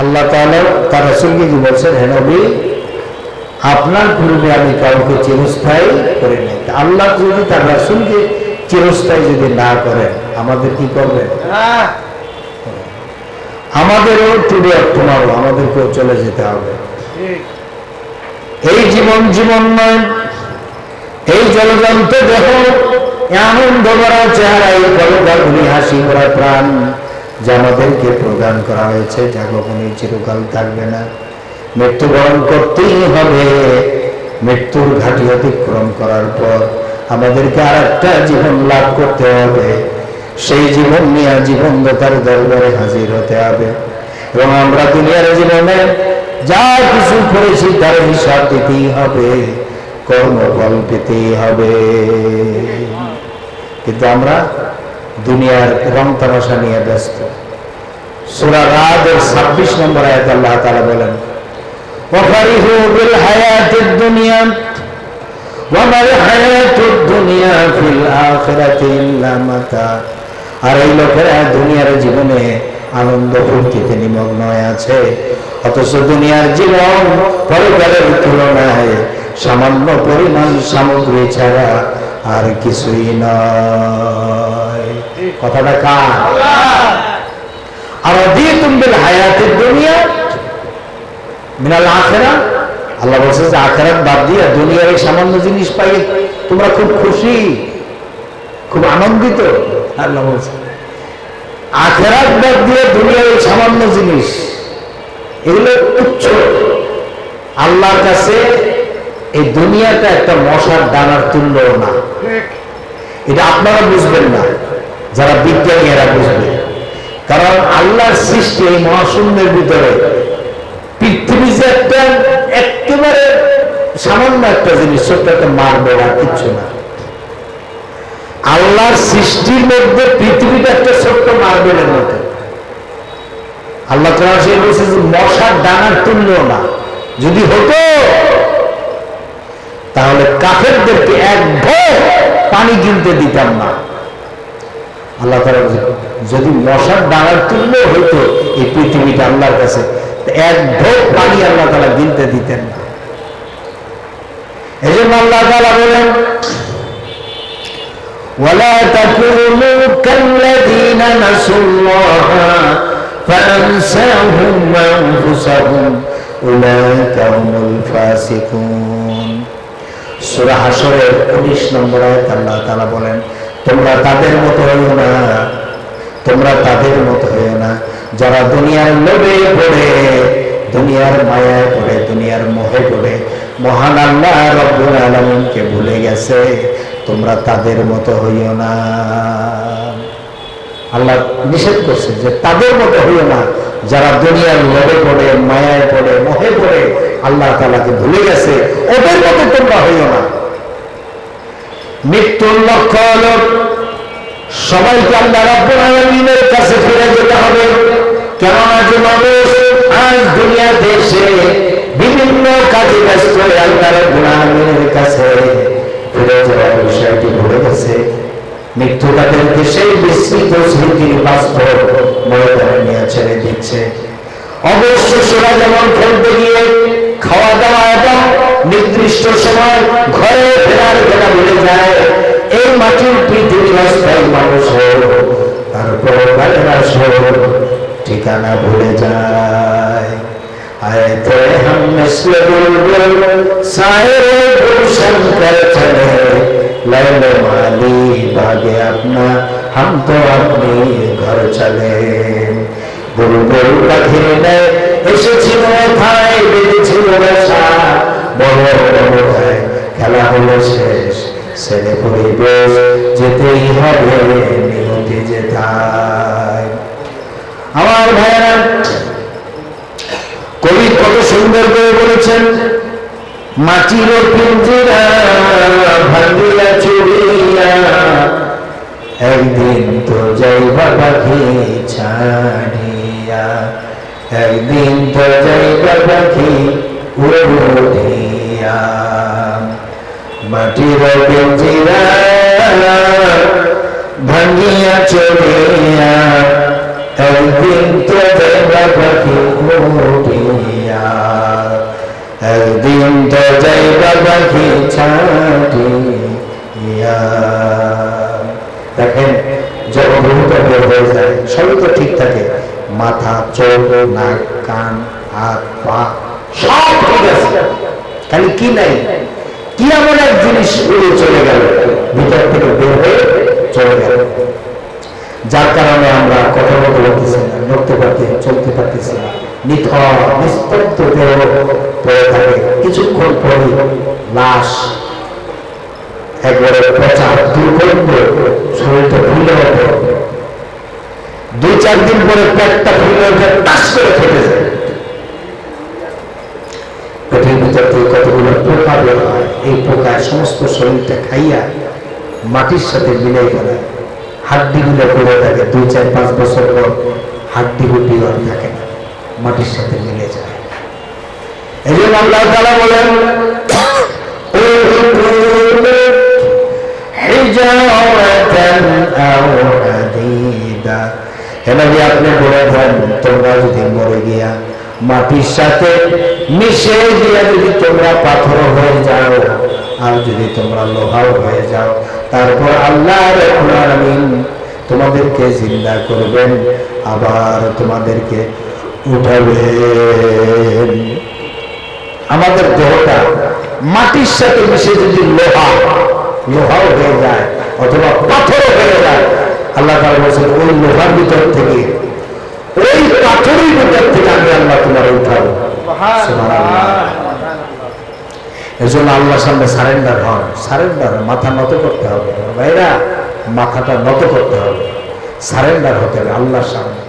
আল্লাহ তাআলা তার রাসূলকে কি বলছেন, হে নবী, আপনার পূর্বে আমি কাউকে চিরস্থায়ী করে নাই। আল্লাহ যদি তার রাসূলকে চিরস্থায়ী যদি না করেন, আমাদের কি করবে? আমাদেরও টুডে টুমারো আমাদেরকেও চলে যেতে হবে। এই জীবন জীবন নয়, এই জলযন্ত্র দেহ আনন্দ ভরা চেহারা এই কলকাগুলি হাসি ভরা প্রাণ। যা আমাদেরকে প্রদান করা হয়েছে যা কখনই চিরকাল থাকবে না। মৃত্যুবরণ করতেই হবে। মৃত্যুর ঘাটি অতিক্রম করার পর আমাদেরকে আর একটা জীবন লাভ করতে হবে। সেই জীবন নিয়ে জীবনদাতার দরবারে হাজির হতে হবে। এবং আমরা দুনিয়ার জীবনে যা কিছু করেছি, তার হিসাব দিতেই হবে। কর্মফল পেতেই হবে। কিন্তু আমরা দুনিয়ার রং তামাশা নিয়ে ব্যস্ত সুরা রাদের ছাব্বিশ নম্বর আয়াত আল্লাহ তাআলা বলেন وفرحوا بالحياة الدنيا وما الحياة الدنيا في الآخرة إلا متاع আর এই লোকেরা দুনিয়ার জীবনে আনন্দ ফুর্তিতে নিমগ্ন হয়ে আছে অথচ দুনিয়ার জীবন পরিবারের তুলনায় সামান্য পরিমাণ সামগ্রী ছাড়া আর কিছুই নয় কথাটা কার? আর দিয়ে তুমি হায়াতের দুনিয়া, মিনাল আখেরা। আল্লাহ বলছে যে আখেরাত বাদ দিয়ে দুনিয়ার এই সামান্য জিনিস তোমরা খুব খুশি, খুব আনন্দিত। আল্লাহ বলছে, আখেরাত বাদ দিয়ে দুনিয়ার এই সামান্য জিনিস এগুলো তুচ্ছ আল্লাহর কাছে এই দুনিয়াটা একটা মশার দানার তুল্য না। এটা আপনারা বুঝবেন না। যারা বিজ্ঞানী এরা বুঝবে। কারণ আল্লাহর সৃষ্টি এই মহাশূন্যের ভিতরে। পৃথিবী যে একটা একেবারে সামান্য একটা জিনিস একটা মারবে আর কিচ্ছু না। আল্লাহর সৃষ্টির মধ্যে পৃথিবীটা একটা ছোট্ট মার্বেলের মতো। আল্লাহ কোরআন সে বলছে যে, মশার ডানার তুল্য না। যদি হতো, তাহলে কাফেরদেরকে এক ঢোক পানি কিনতে দিতাম না। আল্লাহ তারা যদি মশার ডানার তুল্য হইতো এই পৃথিবীটা আল্লাহর কাছে এক ঢোক পানি আল্লাহ তালা কিনতে দিতেন না এই জন্য আল্লাহ তালা বলেন ولا تكونوا كالذين نسوا الله فأنساهم أنفسهم أولئك هم الفاسقون সূরা হাশরের 19 নম্বর আয়াত আল্লাহ তাআলা বলেন তোমরা তাদের মতো হইও না। তোমরা তাদের মতো হইও না। যারা দুনিয়ার লোভে পড়ে, দুনিয়ার মায়ায় পড়ে, দুনিয়ার মোহে পড়ে, মহান আল্লাহ রব্বুল আলামিনকে ভুলে গেছে, তোমরা তাদের মতো হইও না। আল্লাহ নিষেধ করছে যে তাদের মতো হইও না। যারা দুনিয়ার লোভে পড়ে, মায়ায় পড়ে, মোহে পড়ে, আল্লাহ তালাকে ভুলে গেছে, ওদের মতো তোমরা হইও না। মৃত্যুর লক্ষ্য হলো সবাইকে আল্লাহ রাব্বুল কাছে ফিরে যেতে হবে। কেননা যে মানুষ আজ দুনিয়াতে এসে বিভিন্ন কাজে ব্যস্ত হয়ে কাছে ফিরে যাওয়ার বিষয়টি ভুলে গেছে। মৃত্যু তাদেরকে সেই বিস্তৃত স্মৃতির বাস্তব ময়দানে নিয়ে ছেড়ে দিচ্ছে। অবশ্য সেরা যেমন খেলতে গিয়ে খাওয়া দাওয়া এবং নির্দিষ্ট সময় ঘরে ফেরার ভুলে যায়, এই মাটির দুই দুই রাস্তায় মানুষ হোক তারপরে বালেরাস হোক ঠিকানা ভুলে যায়। আয় তে হাম মিসলে বুলবুল সাহেরে গুলশন কর চলে মালি বাগে আপনা, হাম তো আপনি ঘর চলে। বুলবুল পাখির নেয় এসেছিল ভাই বেঁধেছিল বাসা বড় বড় খেলা হলো সে ছেলে পরিবেশ যেতেই হবে নিয়তি আমার ভাইয়েরা, কবি কত সুন্দর করে বলেছেন, মাটির পিঞ্জিরা একদিন তো যাইবা পাখি ছাড়িয়া একদিন তো যাইবা পাখি উড়িয়া মাটির পিঞ্জিরা ভাঙ্গিয়া চুরিয়া একদিন তো যাইবা পাখি উঠিয়া একদিন তো পাখি ছাটিয়া দেখেন রুহুটা বের হয়ে যায় সবই তো ঠিক থাকে। মাথা, চোখ, নাক, কান, হাত, পা, সব ঠিক আছে। খালি কি নাই? কি এক জিনিস উড়ে চলে গেল। ভিতর থেকে বের হয়ে চলে গেল। যার কারণে আমরা কথা বলতে পারতেছি না, নড়তে পারতে, চলতে পারতেছি না। নিথর, নিস্তব্ধ দেহ পড়ে থাকে। কিছুক্ষণ পরে লাশ একবারে পচা দুর্গন্ধ শরীরটা ফুলে ওঠে। দুই চার দিন পরে পেটটা ফুলে ওঠে, টাস করে ফেটে যায়। পেটের ভিতর থেকে কতগুলো পোকা বের হয় এই পোকায় সমস্ত শরীরটা খাইয়া মাটির সাথে মিলে গেলে হাড্ডিগুলো পড়ে থাকে, দুই চার পাঁচ বছর পর হাড্ডি গুড্ডি আর থাকে না, মাটির সাথে মিলে যায়। এই জন্য আল্লাহ তালা বলেন আপনি বলে দেন, তোমরা যদি মরে গিয়া মাটির সাথে মিশে গিয়া যদি তোমরা পাথর হয়ে যাও, আর যদি তোমরা লোহাও হয়ে যাও, তারপর আল্লাহ রাব্বুল তোমাদেরকে জিন্দা করবেন, আবার তোমাদেরকে উঠাবেন। আমাদের দেহটা মাটির সাথে মিশে যদি লোহা, লোহাও হয়ে যায়, অথবা পাথর হয়ে যায়, আল্লাহ তাআলা বলছেন, ওই লোহার ভিতর থেকে, ওই পাথরের ভিতর থেকে আমি আল্লাহ তোমার উঠাবো। সুবহানাল্লাহ। এর জন্য আল্লাহর সামনে সারেন্ডার হন। সারেন্ডার মাথা নত করতে হবে। ভাইরা, মাথাটা নত করতে হবে। সারেন্ডার হতে হবে আল্লাহর সামনে।